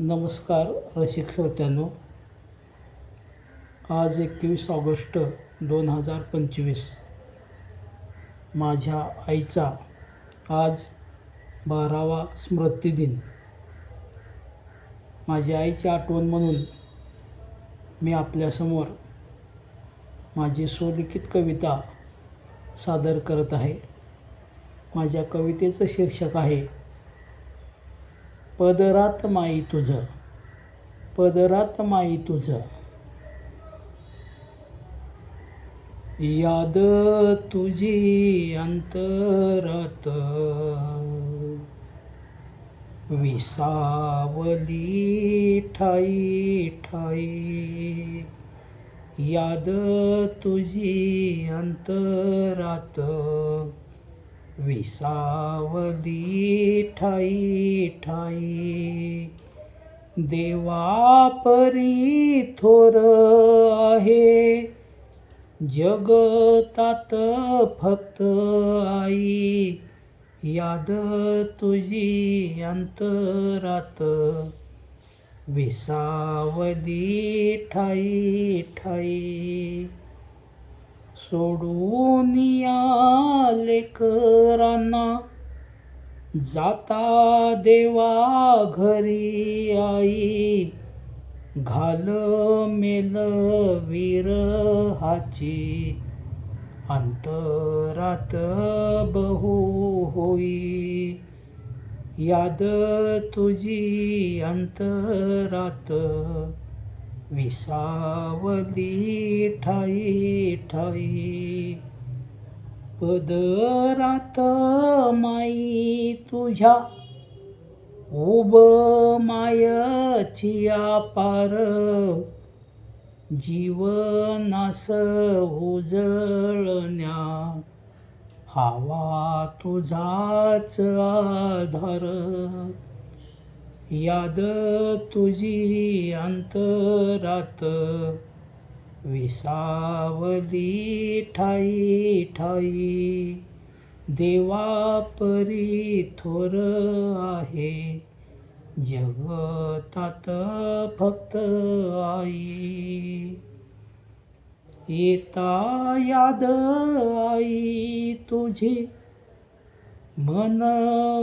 नमस्कार रसिक श्रोत्यांनो आज एकवीस ऑगस्ट दोन हजार पंचवीस. माझ्या आईचा आज बारावा स्मृतिदिन माझ्या आईची आठवण म्हणून मी आपल्यासमोर माझी स्वलिखित कविता सादर करत आहे. माझ्या कवितेचं शीर्षक आहे पदरात माई तुझं. पदरात माई तुझं. याद तुझी अंतरात. विसावली ठाई ठाई. याद तुझी अंतरात. विसावली ठाई ठाई. देवा परी थोर आहे. जगतात फक्त आई. याद तुझी अंतरात. विसावली ठाई ठाई. सोडून या लेकरांना. जाता देवा घरी आई. घाल मेल विरहाची. अंतरात बहु होई. याद तुझी अंतरात. विसावली ठाई ठाई. पदरात माई तुझ्या उब मायची पार जीवनास उजळण्या हवा तुझाच आधार. याद तुझी अंतरात. विसावली ठाई ठाई देवा परी थोर आहे. जगतात फक्त आई. येता याद आई तुझी मन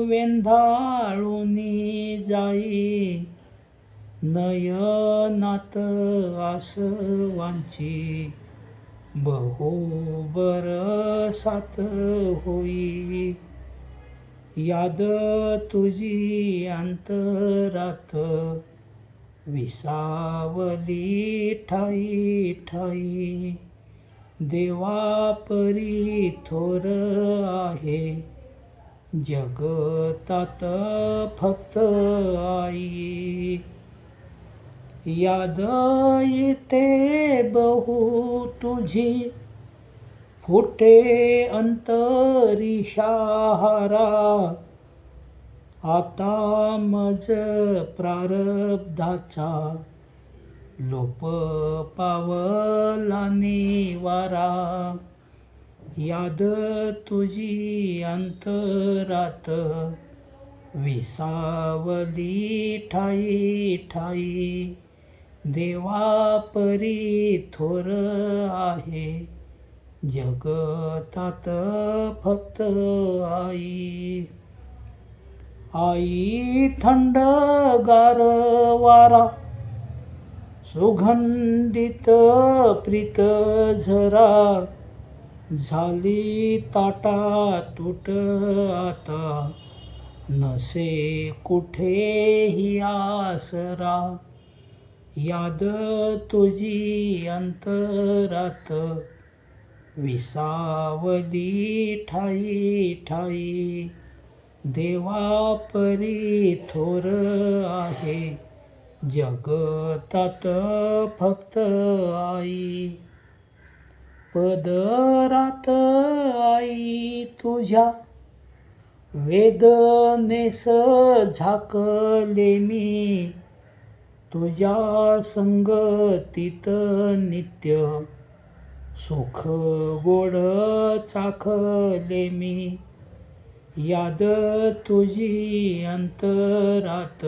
वेंधाळूनी जाई नयनात आसवांची बहु बरसात होई. याद तुझी अंतरात विसावली ठाई ठाई देवापरी थोर आहे. जगतात फक्त आई. याद येते बहु तुझी. फुटे अंतरी शहारा आता मज प्रारब्धाचा. लोप पावला निवारा. याद तुझी अंतरात. विसावली ठाई ठाई देवा परी थोर आहे. जगतात फक्त आई. आई थंड गारवारा सुगंधित प्रीत झरा. झाली ताटा तुट आता. नसे कुठेही आसरा. याद तुझी अंतरात. विसावली ठाई ठाई. देवा परी थोर आहे. जगतात फक्त आई. पदरात आई तुझ्या वेदनेस झाकले मी. तुझ्या संगतीत नित्य सुख गोड चाखले मी. याद तुझी अंतरात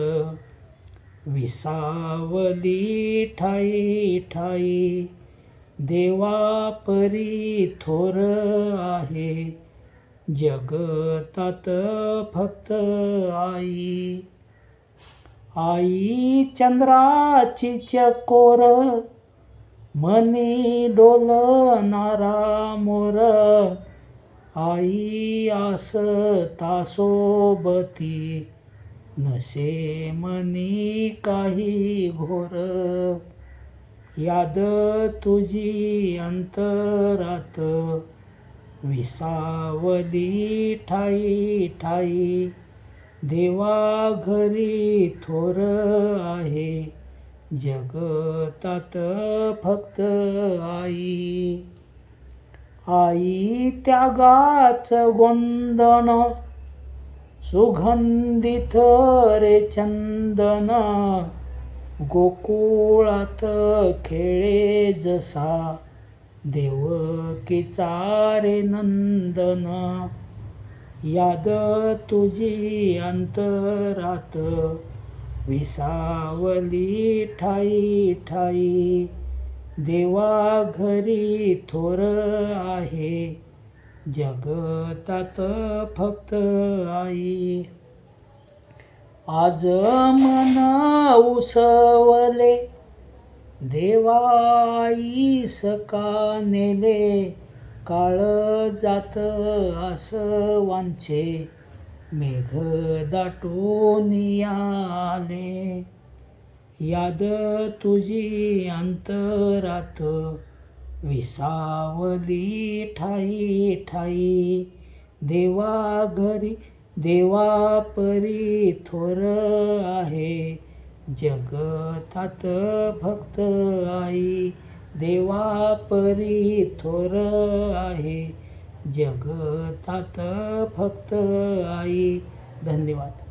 विसावली ठाई ठाई. देवा परी थोर आहे. जगतात फक्त आई. आई चंद्राची चकोर मनी डोलणारा मोर. आई आस तासोबती नसे मनी काही घोर. याद तुझी अंतरात विसावली ठाई ठाई. देवा घरी थोर आहे जगतात फक्त आई. आई त्यागाच गोंदण सुगंधित रे चंदना. गोकुळात खेळे जसा देवकीचा रे नंदन. याद तुझी अंतरात विसावली ठाई ठाई. देवा घरी थोर आहे जगतात फक्त आई. आज मना उसवले देवाई सका नेले काळ जात आसवांचे मेघ दाटून आले याद तुझी अंतरात विसावली ठाई ठाई देवा घरी देवापरी थोर आहे जगतात भक्त आई. देवापरी थोर आहे जगतात भक्त आई. धन्यवाद.